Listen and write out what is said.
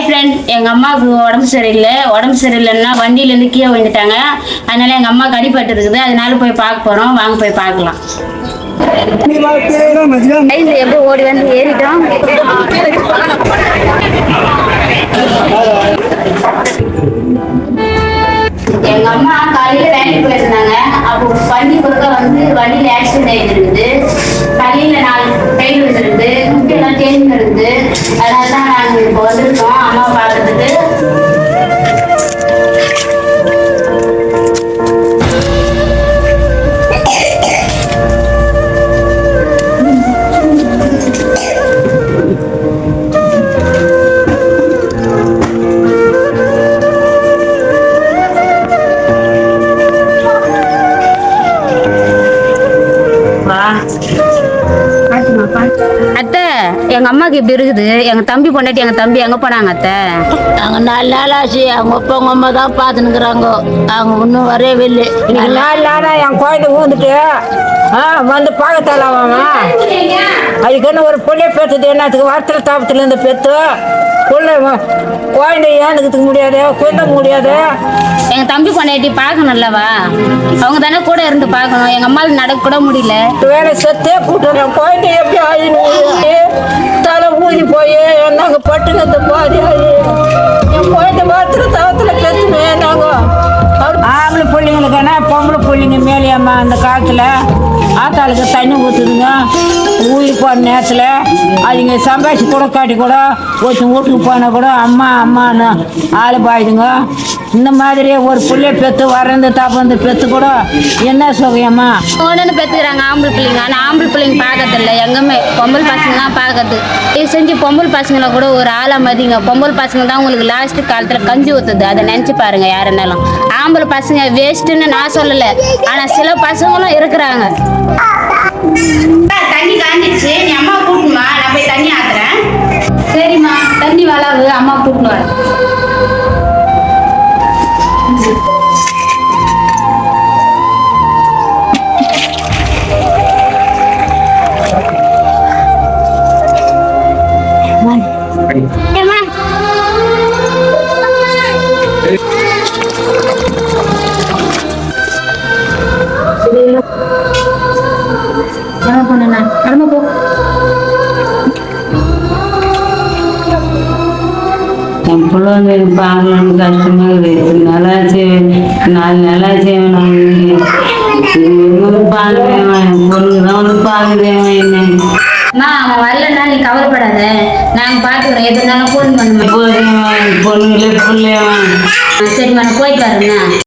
Hi friend எங்கள் அம்மாவுக்கு உடம்பு சரியில்லை. உடம்பு சரியில்லைன்னா வண்டியிலேருந்து கீழே விழுந்துட்டாங்க. அதனால எங்கள் அம்மாவுக்கு அடிபட்டு இருக்குது. அதனால போய் பார்க்க போகிறோம் வாங்க போய் பார்க்கலாம். எப்படி ஓடி வந்து ஏறிட்டோம்? எங்க அம்மா காலையில வேலைக்கு போயிருந்தாங்க. அப்போ வண்டி குறுக்க வந்து வண்டியில ஆக்சிடென்ட் ஆயிட்டு கையில நாலு கையில் வந்துருக்குது முட்டையெல்லாம் தேஞ்சு இருக்குது அதனால எங்க அம்மாக்கு இப்படி இருக்குது. எங்க தம்பி பொண்டாட்டி எங்க தம்பி எங்க போனாங்க அத்தை? அவங்க நாலு நாள் ஆச்சு. அவங்க அப்பா அவங்க அம்மா தான் பார்த்துனுக்குறாங்க அவங்க இன்னும் வரவே இல்லை. இன்னைக்கு நாலு நாளா என் குழந்தை ஊந்துட்டு ஆ வந்து பார்க்கத்தால அதுக்குன்னு ஒரு புள்ளைய பெற்றது என்னத்துக்கு வாரத்தில் தாபத்தில் இருந்து பெற்று புள்ள குழந்தை ஏந்துக்கிறதுக்கு முடியாது? குழந்த முடியாது? எங்க தம்பி பொண்டாட்டி பார்க்கணும்லவா அவங்க தானே கூட இருந்து பார்க்கணும் எங்க அம்மால நடக்க கூட முடியல. வேலை செத்தே கூட்டுறேன் குழந்தை எப்படி போய் நாங்கள் பட்டுனது என் குழந்தை வாரத்தில் தவத்தில் பெற்றுமே நாங்கள் ஆம்பளை பிள்ளைங்களுக்கான பொம்பளை பிள்ளைங்க மேலேயம்மா அந்த காலத்தில் ஆத்தாளுக்கு தண்ணி ஊற்றுதுங்க ஊழி போன நேரத்தில் அதுங்க சம்பாதிச்சு கூட காட்டி கூட ஒருத்தன் வீட்டுக்கு போனால் கூட அம்மா அம்மான்னு ஆள் பாயுதுங்க. இந்த மாதிரி ஒரு பிள்ளை பெத்து வரந்து தாப்பந்து பெத்து கூட என்ன சுகையம்மா? ஒன்று பெற்றுக்கிறாங்க ஆம்பளை பிள்ளைங்க. ஆனால் ஆம்பளை பிள்ளைங்க பார்க்கறது இல்லை எங்கேயுமே. பொம்பளை பசங்க தான் பார்க்கறது இது செஞ்சு பொம்பளை பசங்களை கூட ஒரு ஆளாக மதிங்க பொம்பளை பசங்க தான் உங்களுக்கு லாஸ்ட்டு காலத்தில் கஞ்சி ஊற்றுது அதை நினச்சி பாருங்க யாருன்னாலும் ஆம்பளை பசங்க வேஸ்ட்டுன்னு நான் சொல்லலை. ஆனால் சில பசங்களும் இருக்கிறாங்க. தண்ணி காஞ்சிச்சு நீ அம்மா கூட்டணுமா நான் போய் தண்ணி ஆக்குறேன் சரிம்மா. தண்ணி வளவு அம்மா கூட்டணும் என் பிள்ளைங்க பார்க்கணும்னு கஷ்டமா இருக்குது. நல்லாச்சு நாலு நல்லாச்சு பார்க்குறேன் என் பொண்ணு தான் வந்து பார்க்குறேன் என்ன. அம்மா அவன் வரலன்னா நீ கவலைப்படாத நாங்க பாத்துக்கிறோம் எது இருந்தாலும் ஃபோன் பண்ணுவோம் போதும் பொண்ணுங்களே பிள்ளையவன். சரிம்மா நான் போயிட்டு வரேண்ணா